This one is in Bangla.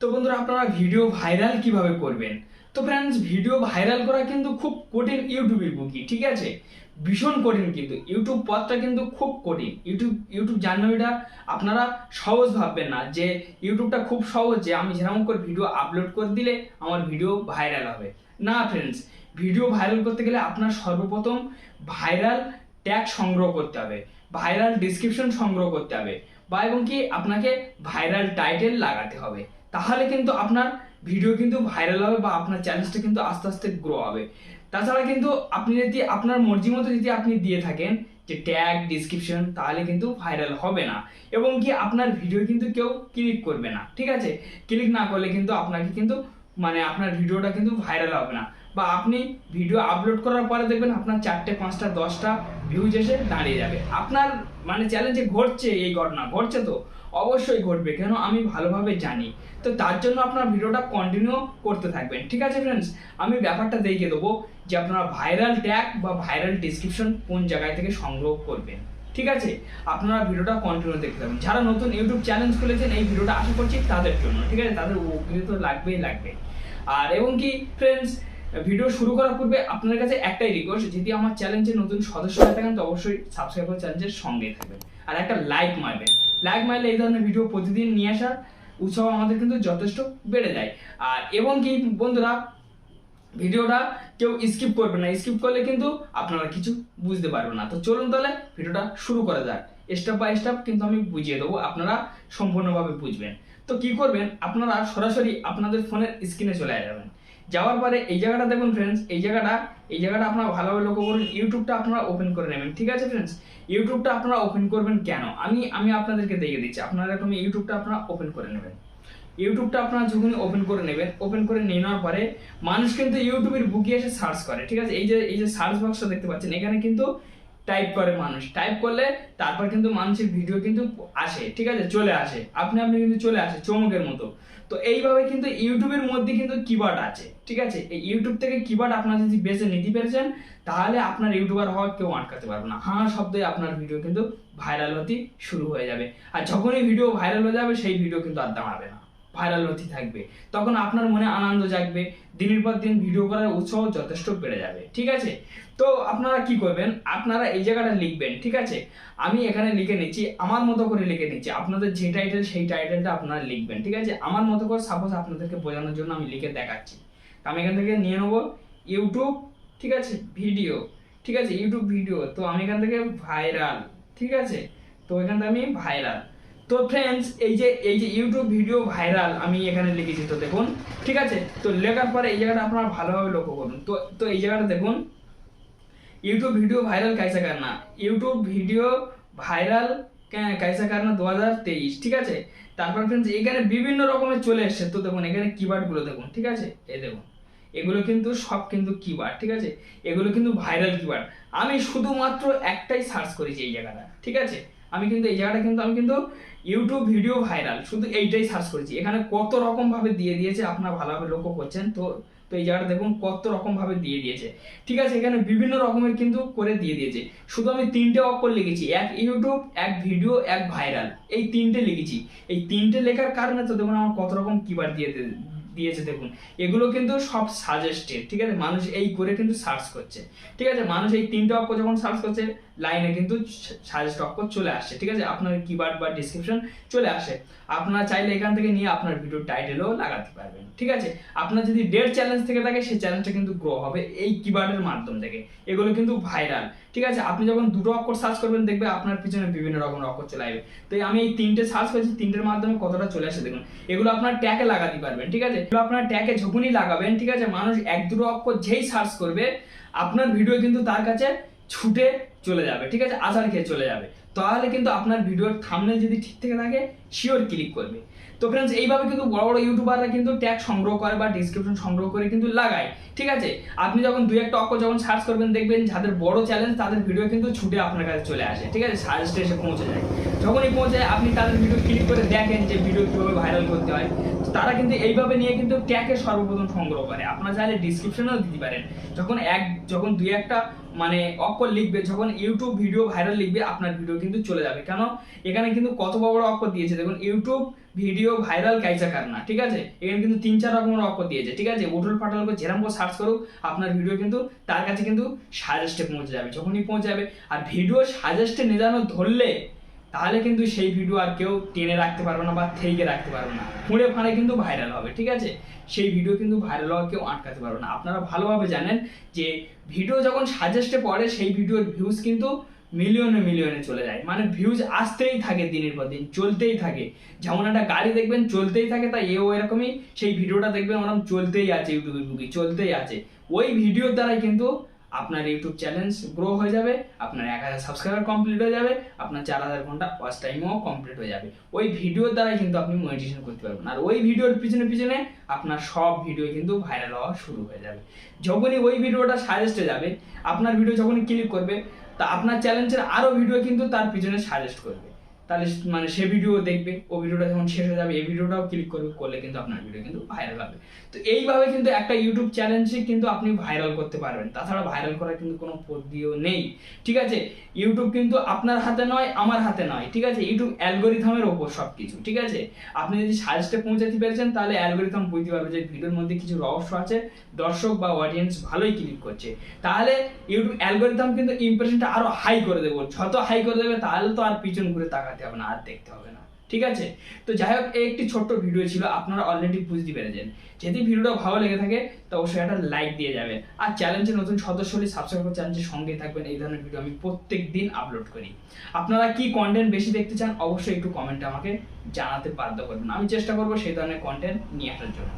তো বন্ধুরা, আপনারা ভিডিও ভাইরাল কীভাবে করবেন? তো ফ্রেন্ডস ভিডিও ভাইরাল করা কিন্তু খুব কঠিন ইউটিউবের বুকি ঠিক আছে? ভীষণ কঠিন কিন্তু ইউটিউব পথটা কিন্তু খুব কঠিন। ইউটিউব ইউটিউব জার্নালিটা আপনারা সহজ ভাববেন না, যে ইউটিউবটা খুব সহজ, যে আমি যেরকম করে ভিডিও আপলোড করে দিলে আমার ভিডিও ভাইরাল হবে। না ফ্রেন্ডস ভিডিও ভাইরাল করতে গেলে আপনার সর্বপ্রথম ভাইরাল ট্যাগ সংগ্রহ করতে হবে ভাইরাল ডিসক্রিপশন সংগ্রহ করতে হবে, বা এবং কি আপনাকে ভাইরাল টাইটেল লাগাতে হবে। তাহলে কিন্তু আপনার ভিডিও কিন্তু ভাইরাল হবে বা আপনার চ্যালেঞ্জটা কিন্তু আস্তে আস্তে গ্রো হবে। তাছাড়া কিন্তু আপনি যদি আপনার মর্জি মতো যদি আপনি দিয়ে থাকেন যে ট্যাগ ডিসক্রিপশন তাহলে কিন্তু ভাইরাল হবে না। এবং কি আপনার ভিডিও কিন্তু কেউ ক্লিক করবে না, ঠিক আছে? ক্লিক না করলে কিন্তু আপনাকে কিন্তু মানে আপনার ভিডিওটা কিন্তু ভাইরাল হবে না। বা আপনি ভিডিও আপলোড করার পরে দেখবেন আপনার চারটে, পাঁচটা, দশটা ভিউজ এসে দাঁড়িয়ে যাবে। আপনার মানে চ্যালেঞ্জে ঘটছে এই ঘটনা, ঘটছে তো, অবশ্যই ঘটবে, কেন আমি ভালোভাবে জানি। তো তার জন্য আপনার ভিডিওটা কন্টিনিউ করতে থাকবেন, ঠিক আছে ফ্রেন্ডস আমি ব্যাপারটা দেখিয়ে দেবো যে আপনারা ভাইরাল ট্যাগ বা ভাইরাল ডিসক্রিপশন কোন জায়গায় থেকে সংগ্রহ করবেন, ঠিক আছে? আপনারা ভিডিওটা কন্টিনিউ দেখতে থাকবেন যারা নতুন ইউটিউব চ্যানেল খুলেছেন, এই ভিডিওটা আশা করছি তাদের জন্য, ঠিক আছে? তাদের উপকৃত লাগবেই লাগবে। আর এবং কি ফ্রেন্ডস ভিডিও শুরু করার পূর্বে আপনার কাছে একটাই রিকোয়েস্ট যদি আমার চ্যালেঞ্জের নতুন সদস্য হয়ে থাকেন, তো অবশ্যই সাবস্ক্রাইব করে চ্যালেঞ্জের সঙ্গে থাকবেন। আর একটা লাইক মারবেন। লাইক মারলে এই ধরনের ভিডিও প্রতিদিন নিয়ে আসার উৎসাহ আমাদের কিন্তু যথেষ্ট বেড়ে যায়। আর এবং কি বন্ধুরা, ভিডিওটা কেউ স্কিপ করবে না। স্কিপ করলে কিন্তু আপনারা কিছু বুঝতে পারবেন না। তো চলুন তাহলে ভিডিওটা শুরু করা যাক। স্টেপ বাই স্টেপ কিন্তু আমি বুঝিয়ে দেবো, আপনারা সম্পূর্ণভাবে বুঝবেন। তো কি করবেন, আপনারা সরাসরি আপনাদের ফোনের স্ক্রিনে চলে যাবেন। যাওয়ার পরে এই জায়গাটা দেখুন ফ্রেন্ডস এই জায়গাটা এই জায়গাটা আপনারা ভালোভাবে লক্ষ্য করুন ইউটিউবটা আপনারা ওপেন করে নেবেন, ঠিক আছে ফ্রেন্ডস ইউটিউবটা আপনারা ওপেন করবেন কেন? আমি আমি আপনাদেরকে দেখিয়ে দিচ্ছি, আপনারা এরকম ইউটিউবটা আপনারা ওপেন করে নেবেন। ইউটিউবটা আপনারা যখন ওপেন করে নেবেন ওপেন করে নিয়ে নেওয়ার পরে মানুষ কিন্তু ইউটিউবের বুকে এসে সার্চ করে, ঠিক আছে? এই যে এই যে সার্চ বক্সটা দেখতে পাচ্ছেন, এখানে কিন্তু টাইপ করে মানুষ। টাইপ করলে তারপর কিন্তু মানুষের ভিডিও কিন্তু আসে, ঠিক আছে? চলে আসে। আপনি আপনি কিন্তু চলে আসে চমকের মতো। তো এইভাবে কিন্তু ইউটিউবের মধ্যে কিন্তু কিবার্ড আছে, ঠিক আছে? এই ইউটিউব থেকে কিবোর্ড আপনার যদি বেছে নিতে পেরেছেন, তাহলে আপনার ইউটিউবার হওয়া কেউ আটকাতে পারবে না। হাঁ শব্দে আপনার ভিডিও কিন্তু ভাইরাল হতে শুরু হয়ে যাবে। আর যখনই ভিডিও ভাইরাল হয়ে যাবে, সেই ভিডিও কিন্তু আর দাঁড়াবে না। ভাইরাল হতে থাকবে। তখন আপনার মনে আনন্দ জাগবে, দিনের পর দিন ভিডিও করার উৎসাহ যথেষ্ট বেড়ে যাবে, ঠিক আছে? তো আপনারা কি করবেন? আপনারা এই জায়গাটা লিখবেন, ঠিক আছে? আমি এখানে লিখে নিচ্ছি, আমার মতো করে লিখে নিচ্ছি, আপনাদের যে টাইটেল সেই টাইটেলটা আপনারা লিখবেন, ঠিক আছে? আমার মতো করে সাপোজ আপনাদেরকে বোঝানোর জন্য আমি লিখে দেখাচ্ছি। আমি এখান থেকে নিয়ে নেব ইউটিউব ঠিক আছে? ভিডিও ঠিক আছে? ইউটিউব ভিডিও তো আমি এখান থেকে ভাইরাল ঠিক আছে? তো এখান থেকে আমি ভাইরাল তো ফ্রেন্ডস এই যে এই যে ইউটিউব ভিডিও ভাইরাল আমি এখানে লিখেছি তো দেখুন ঠিক আছে তো লেখার পরে এই জায়গাটা আপনারা ভালোভাবে লক্ষ্য করুন তো তো এই জায়গাটা দেখুন ইউটিউব ভিডিও ভাইরাল कैसा करना ইউটিউব ভিডিও ভাইরাল कैसा करना দু হাজার তেইশ ঠিক আছে তারপর ফ্রেন্ডস এখানে বিভিন্ন রকমের চলে এসছে তো দেখুন এখানে কিওয়ার্ডগুলো দেখুন ঠিক আছে এই দেখুন এগুলো কিন্তু সব কিন্তু কিওয়ার্ড ঠিক আছে এগুলো কিন্তু ভাইরাল কিওয়ার্ড আমি শুধুমাত্র একটাই সার্চ করেছি এই জায়গাটা ঠিক আছে আমি কিন্তু এই জায়গাটা কিন্তু, আমি কিন্তু ইউটিউব ভিডিও ভাইরাল শুধু এইটাই সার্চ করেছি। এখানে কত রকম ভাবে দিয়ে দিয়েছে, আপনারা ভালোভাবে লক্ষ্য করছেন। তো তো এই জায়গাটা দেখুন, কত রকম ভাবে দিয়ে দিয়েছে। ঠিক আছে, এখানে বিভিন্ন রকমের কিন্তু করে দিয়ে দিয়েছে। শুধু আমি তিনটে অক্ষর লিখেছি, এক ইউটিউব এক ভিডিও এক ভাইরাল এই তিনটে লিখেছি। এই তিনটে লেখার কারণে তো দেখুন আমার কত রকম কিবার দিয়ে দিয়েছে দেখুন। এগুলো কিন্তু সব সাজেস্টেড ঠিক আছে? মানুষ এই করে কিন্তু সার্চ করছে। ঠিক আছে, মানুষ এই তিনটে অক্ষর যখন সার্চ করছে লাইনে কিন্তু সাজেস্ট অক্ষর চলে আসছে, ঠিক আছে? আপনার কিবার্ড বা ডিসক্রিপশন চলে আসে। আপনারা চাইলে এখান থেকে নিয়ে আপনার ভিডিও টাইটেলও লাগাতে পারবেন, ঠিক আছে? আপনার যদি ডেট চ্যালেঞ্জ থেকে থাকে, সেই চ্যালেঞ্জটা কিন্তু গ্রো হবে এই কিবার্ডের মাধ্যম থেকে। এগুলো কিন্তু ভাইরাল ঠিক আছে? আপনি যখন দুটো অক্ষর সার্চ করবেন দেখবে আপনার পিছনে বিভিন্ন রকমের অক্ষর চলে আসবে। তো আমি এই তিনটে সার্চ করেছি, তিনটের মাধ্যমে কতটা চলে আসে দেখুন। এগুলো আপনার ট্যাগে লাগাতে পারবেন, ঠিক আছে? এগুলো আপনার ট্যাগে যখনই লাগাবেন, ঠিক আছে? মানুষ এক দুটো অক্ষর যেই সার্চ করবে, আপনার ভিডিও কিন্তু তার কাছে ছুটে চলে যাবে, ঠিক আছে? আসার খেয়ে চলে যাবে। তাহলে কিন্তু আপনার ভিডিওর থামনেল যদি ঠিক থেকে থাকে শিওর ক্লিক করবে। তো ফ্রেন্ডস এইভাবে কিন্তু বড় বড় ইউটিউবাররা কিন্তু ট্যাগ সংগ্রহ করে বা ডিসক্রিপশন সংগ্রহ করে কিন্তু লাগায়, ঠিক আছে? আপনি যখন দুই একটা অক্ষর যখন সার্চ করবেন, দেখবেন যাদের বড় চ্যালেঞ্জ তাদের ভিডিও কিন্তু ছুটে আপনার কাছে চলে আসে, ঠিক আছে? সাজেস্টে এসে পৌঁছে যায়। যখনই পৌঁছে আপনি তাদের ভিডিও ক্লিক করে দেখেন যে ভিডিও কীভাবে ভাইরাল করতে হয়। তারা কিন্তু এইভাবে নিয়ে কিন্তু ট্যাগে সর্বপ্রথম সংগ্রহ করে। আপনারা চাইলে ডিসক্রিপশনেও দিতে পারেন। যখন এক, যখন দুই একটা মানে অক্ষর লিখবে, যখন ইউটিউব ভিডিও ভাইরাল লিখবে, আপনার ভিডিও কিন্তু চলে যাবে। কেন? এখানে কিন্তু কত বড় অক্ষর দিয়েছে। দেখুন ইউটিউব ভিডিও ভাইরাল কাইচাকার না ঠিক আছে? এখানে কিন্তু তিন চার রকমের অক্ষর দিয়েছে, ঠিক আছে? উঠল ফাটল করে যেরকম করে সার্চ করুক, আপনার ভিডিও কিন্তু তার কাছে কিন্তু সাজেস্টে পৌঁছে যাবে, যখনই পৌঁছে যাবে। আর ভিডিও সাজেস্টে নিজানো ধরলে তাহলে কিন্তু সেই ভিডিও আর কেউ টেনে রাখতে পারবে না বা থেকে রাখতে পারবে না। ফুঁড়ে ফাঁড়ে কিন্তু ভাইরাল হবে, ঠিক আছে? সেই ভিডিও কিন্তু ভাইরাল হওয়া কেউ আটকাতে পারবে না। আপনারা ভালোভাবে জানেন যে ভিডিও যখন সাজেস্টে পড়ে, সেই ভিডিওর ভিউজ কিন্তু মিলিয়নে মিলিয়নে চলে যায়। মানে ভিউজ আসতেই থাকে দিনের পর দিন, চলতেই থাকে। যেমন একটা গাড়ি দেখবেন, চলতেই থাকে, তাই এও এরকমই সেই ভিডিওটা দেখবেন ওরকম চলতেই আছে ইউটিউবের বুকি, চলতেই আছে। ওই ভিডিওর দ্বারাই কিন্তু আপনার ইউটিউব চ্যালেঞ্জ গ্রো হয়ে যাবে, আপনার এক হাজার সাবস্ক্রাইবার কমপ্লিট হয়ে যাবে, আপনার চার হাজার ঘণ্টা ওয়াচ টাইমও কমপ্লিট হয়ে যাবে। ওই ভিডিওর দ্বারাই কিন্তু আপনি মনিটেশন করতে পারবেন। আর ওই ভিডিওর পিছনে পিছনে আপনার সব ভিডিও কিন্তু ভাইরাল হওয়া শুরু হয়ে যাবে। যখনই ওই ভিডিওটা সাজেস্টে যাবে, আপনার ভিডিও যখনই ক্লিক করবে, তা আপনার চ্যালেঞ্জের আরও ভিডিও কিন্তু তার পিছনে সাজেস্ট করবে। তাহলে মানে সে ভিডিও দেখবে, ও ভিডিওটা যখন শেষ হয়ে যাবে, এই ভিডিওটাও ক্লিক করবে, করলে কিন্তু আপনার ভিডিও কিন্তু ভাইরাল হবে। তো এইভাবে কিন্তু একটা ইউটিউব চ্যালেঞ্জে কিন্তু আপনি ভাইরাল করতে পারবেন। তাছাড়া ভাইরাল করার কিন্তু কোনো পদ্ধতিও নেই। ঠিক আছে? ইউটিউব কিন্তু আপনার হাতে নয়, আমার হাতে নয়। ঠিক আছে? ইউটিউব অ্যালগোরিথমের ওপর সব কিছু ঠিক আছে? আপনি যদি সাজেস্টে পৌঁছাতে পেরেছেন, তাহলে অ্যালগোরিথম বুঝতে পারবে যে ভিডিওর মধ্যে কিছু রহস্য আছে। দর্শক বা অডিয়েন্স ভালোই ক্লিক করছে। তাহলে ইউটিউব অ্যালগোরিথম কিন্তু ইমপ্রেশনটা আরও হাই করে দেবো। যত হাই করে দেবে, তাহলে তো আর পিছন ঘুরে তাকাতে হবে না, আর দেখতে হবে না। ঠিক আছে? তো যাই হোক, এই একটি ছোট্ট ভিডিও ছিল, আপনারা অলরেডি বুঝতে পেরেছেন। যদি ভিডিওটা ভালো লেগে থাকে, তো অবশ্যই একটা লাইক দিয়ে যাবেন। আর চ্যালেঞ্জে নতুন সদস্য হলে সাবস্ক্রাইব করে সঙ্গে থাকবেন, এই ধরনের ভিডিও আমি প্রত্যেক দিন আপলোড করি। আপনারা কি কন্টেন্ট বেশি দেখতে চান, অবশ্যই একটু কমেন্টে আমাকে জানাতে বাধ্য করবেন। আমি চেষ্টা করব সেই ধরনের কন্টেন্ট নিয়ে আসার জন্য।